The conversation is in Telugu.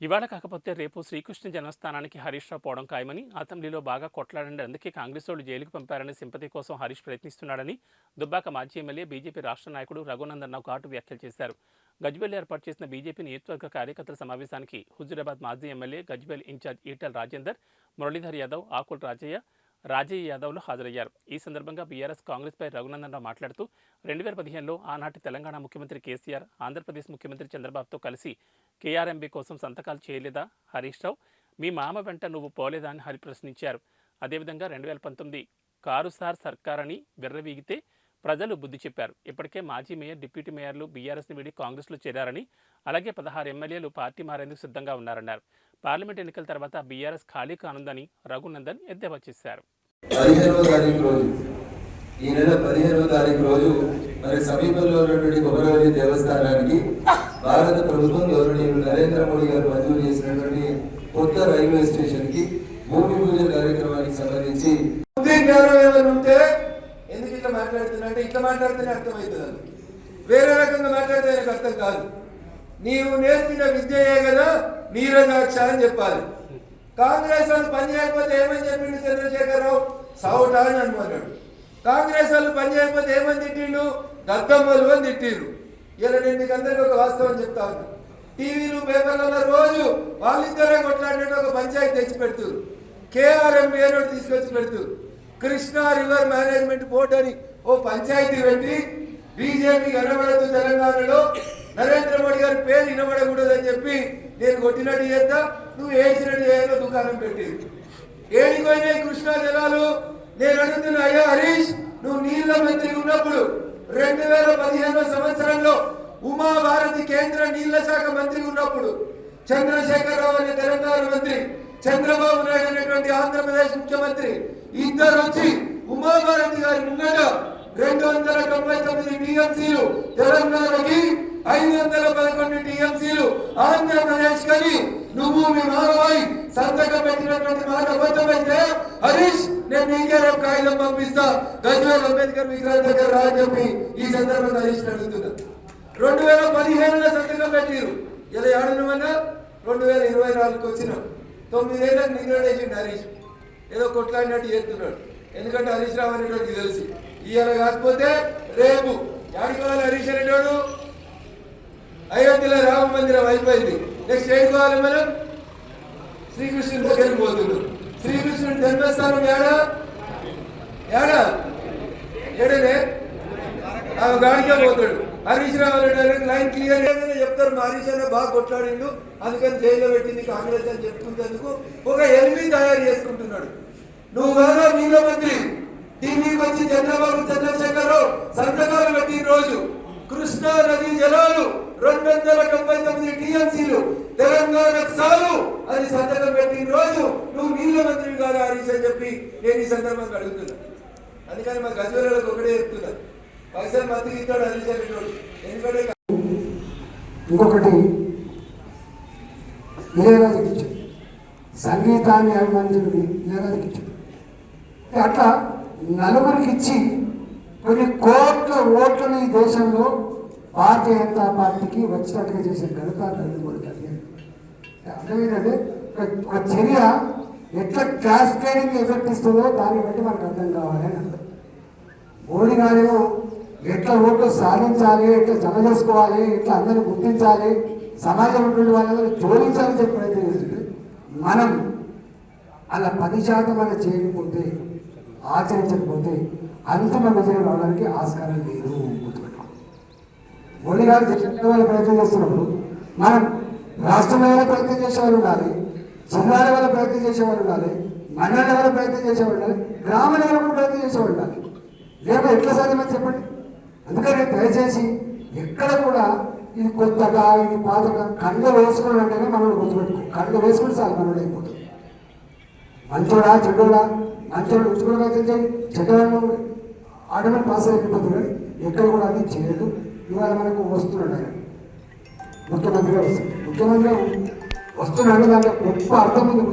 ఇవాళ కాకపోతే రేపు శ్రీకృష్ణ జన్మస్థానానికి హరీష్ రావు పోవడం ఖాయమని అసెంబ్లీలో బాగా కొట్లాడండి అందుకే కాంగ్రెస్ వాళ్ళు జైలుకు పంపారని సింపతి కోసం హరీష్ ప్రయత్నిస్తున్నాడని దుబ్బాక మాజీ ఎమ్మెల్యే బీజేపీ రాష్ట్ర నాయకుడు రఘునందన్ రావు ఘాటు వ్యాఖ్యలు చేశారు. గజ్వేల్ ఏర్పాటు చేసిన బీజేపీ నియోజకవర్గ కార్యకర్తల సమావేశానికి హుజూరాబాద్ మాజీ ఎమ్మెల్యే గజ్వేల్ ఇన్ఛార్జ్ ఈటల్ రాజేందర్ మురళీధర్ యాదవ్ ఆకుల రాజయ్య రాజయ్య యాదవ్లు హాజరయ్యారు. ఈ సందర్భంగా బీఆర్ఎస్ కాంగ్రెస్పై రఘునందన్ రావు మాట్లాడుతూ రెండు వేల పదిహేనులో ఆనాటి తెలంగాణ ముఖ్యమంత్రి కేసీఆర్ ఆంధ్రప్రదేశ్ ముఖ్యమంత్రి చంద్రబాబుతో కలిసి కేఆర్ఎంబీ కోసం సంతకాలు చేయలేదా? హరీష్ రావు మీ మామ వెంట నువ్వు పోలేదా అని హరి ప్రశ్నించారు అదేవిధంగా రెండు వేల పంతొమ్మిది కారు సార్ సర్కార్ అని విర్రవీగితే ప్రజలు బుద్ధి చెప్పారు. ఇప్పటికే మాజీ మేయర్ డిప్యూటీ మేయర్లు బీఆర్ఎస్ని వీడి కాంగ్రెస్లో చేరారని అలాగే పదహారు ఎమ్మెల్యేలు పార్టీ మారేందుకు సిద్ధంగా ఉన్నారన్నారు. పార్లమెంట్ ఎన్నికల తర్వాత బీఆర్ఎస్ ఖాళీ కానుందని రఘునందన్ ఎద్దేవా చేశారు. ఈ నెల పదిహేనవ తారీఖు రోజు మరి సమీపంలో ఉన్నటువంటి కొమరవల్లి దేవస్థానానికి భారత ప్రభుత్వం గౌరవనీయులు నరేంద్ర మోడీ గారు మంజూరు చేసినటువంటి కొత్త రైల్వే స్టేషన్కి మాట్లాడితేనే అర్థమవుతుంది అది. వేరే రకంగా మాట్లాడితే నాకు అర్థం కాదు. నీవు నేర్పిన విద్యయే కదా నీరజాక్ష అని చెప్పాలి. కాంగ్రెస్ వాళ్ళు పని చేయకపోతే ఏమని చెప్పిండు చంద్రశేఖరరావు? సౌట అని అనుకున్నాడు. కాంగ్రెస్ వాళ్ళు పని చేయకపోతే ఏమని తిట్టిండు? దద్దమ్మలు అని తిట్టిండు ఇలా నేను మీకు అందరికీ ఒక వాస్తవం చెప్తా ఉన్నా. టీవీలు పేపర్లలో రోజు వాళ్ళిద్దరే కొట్లాడినట్టు ఒక పంచాయతీ తెచ్చి పెడుతురు కేఆర్ఎం పేరు తీసుకొచ్చి పెడుతురు కృష్ణా రివర్ మేనేజ్మెంట్ బోర్డు అని ఓ పంచాయతీ పెట్టి బీజేపీ కనబడదు తెలంగాణలో నరేంద్ర మోడీ గారి పేరు వినబడకూడదు అని చెప్పి నేను కొట్టినట్టు చేద్దా నువ్వు వేసినట్టు చేయాలో దుకాణం పెట్టింది. ఏడిపోయినాయి కృష్ణా జలాలు. నేను అడుగుతున్నా అయ్యా హరీష్ నువ్వు నీళ్ళ మంత్రి ఉన్నప్పుడు రెండు వేల పదిహేనో సంవత్సరంలో ఉమా భారతి కేంద్ర నీళ్ళ శాఖ మంత్రి ఉన్నప్పుడు చంద్రశేఖరరావు అనే తెలంగాణ మంత్రి చంద్రబాబు నాయుడు అనేటువంటి ఆంధ్రప్రదేశ్ ముఖ్యమంత్రి ఇద్దరు వచ్చి ఉమాభారతి గారి ముంగట రెండు వందల తొంభై తొమ్మిది టీఎంసీలు తెలంగాణకి ఐదు వందల పదకొండు టీఎంసీలు ఆంధ్రప్రదేశ్ కని నువ్వు మీ మానవాయి సంతకం పెట్టినటువంటి మాట అబద్ధమైతే హరీష్ నేను నీకే రేపు కాగితం పంపిస్తా. గజ్వేల్ అంబేద్కర్ విగ్రహం దగ్గర రా చెప్పి ఈ సందర్భంగా హరీష్ అడుగుతున్నా. రెండు వేల పదిహేనులో సంతకం పెట్టిరు. ఇలా ఏడునమన్నా రెండు వేల ఇరవై నాలుగుకి వచ్చిన తొమ్మిదేళ్ళకి నిద్రలేసిండు హరీష్. ఏదో కొట్లాడినట్టు చేస్తున్నాడు. ఎందుకంటే హరీష్ రావు అనేటువంటి తెలుసు. ఈయన కాకపోతే రేపు యాడికి హరీష్ అనేటోడు అయోధ్యలో రామ మందిరం అయిపోయింది. నెక్స్ట్ ఏం కావాలి మనం? శ్రీకృష్ణుడి దగ్గరికి పోతున్నాం. శ్రీకృష్ణుడి జన్మస్థానం ఏడా? ఏడా? ఏడనే? ఆ గాడికే పోతాడు. హరీష్ రావు లైన్ క్లియర్ ఏదైనా చెప్తారు. మా హరీష్ అన్న బాగా కొట్లాడిండు. అందుకని జైల్లో పెట్టింది కాంగ్రెస్ అని చెప్పుకునేందుకు ఒక ఎనిమిది తయారు చేసుకుంటున్నాడు. నువ్వు కాదా మీలో మంత్రి టీవీకి వచ్చి చంద్రబాబు చంద్రశేఖరరావు సంతకాలు పెట్టిన రోజు కృష్ణా నది జలాలు రెండు వందల తొంభై తొమ్మిది టీఎంసీలు తెలంగాణకు చాలు అని సంతకం పెట్టిన రోజు నువ్వు నీళ్ళ మంత్రి కాదు హరీష్ అని చెప్పి నేను ఈ సందర్భంగా అడుగుతున్నా. అందుకని మా గజ్వేలకు ఒకటే చెప్తున్నా. పైసలు మంత్రి ఇస్తాడు హరీష్ అనేటోడు ఎందుకంటే ఇంకొకటి ఇళయరాజుకి ఇచ్చాడు సంగీతాన్ని అభిమానించిన ఇళయరాజుకి ఇచ్చాడు అట్లా నలుగురికి ఇచ్చి కొన్ని కోట్ల ఓట్లను ఈ దేశంలో భారతీయ జనతా పార్టీకి వచ్చినట్టుగా చేసే ఘనత నరేంద్ర అర్థమైందంటే ఒక- చర్య ఎట్లా క్యాస్కేడింగ్ ఎఫెక్ట్ ఇస్తుందో దాన్ని బట్టి మనకు అర్థం కావాలి అని అర్థం. మోడీ గారేమో ఎట్లా ఓట్లు సాధించాలి ఎట్లా జమ చేసుకోవాలి ఎట్లా అందరిని గుర్తించాలి సమాజం ఉన్నటువంటి వాళ్ళందరూ జోడించాలని చెప్పి ప్రయత్నం చేస్తుంది మనం అలా పది శాతం అలా చేయకపోతే ఆచరించకపోతే అంతిమ విజయం రావడానికి ఆస్కారం లేదు మోడీ గారు చెప్పిన వాళ్ళు ప్రయత్నం చేస్తున్నప్పుడు మనం రాష్ట్రం లెవెల్ ప్రయత్నం చేసేవాళ్ళు ఉండాలి జిల్లా లెవెల్ ప్రయత్నం చేసేవాళ్ళు ఉండాలి మండల లెవెల్ ప్రయత్నం చేసేవాళ్ళు ఉండాలి గ్రామ లెవెల్ కూడా ప్రయత్నం చేసేవాళ్ళు ఉండాలి. లేదా ఎట్లా సాధ్యమని చెప్పండి? అందుకని దయచేసి ఎక్కడ కూడా ఇది కొత్తగా ఇది పాతగా కళ్ళు వేసుకుని అంటేనే మనం గుర్తుపెట్టుకో. కళ్ళు వేసుకుని చాలు మనోడు అయిపోతుంది మంచోడా చెడ్డోడా? మంచోడు ఉంచుకుని ప్రయత్నం ఆర్డర్ పాస్ అయిపోతుంది. కానీ ఎక్కడ కూడా అది చేయదు. ఇవాళ మనకు వస్తున్నాడు ఆయన. ముఖ్యమంత్రిగా వస్తుంది ముఖ్యమంత్రిగా వస్తున్నాడు దాంట్లో గొప్ప అర్థం ఉంది.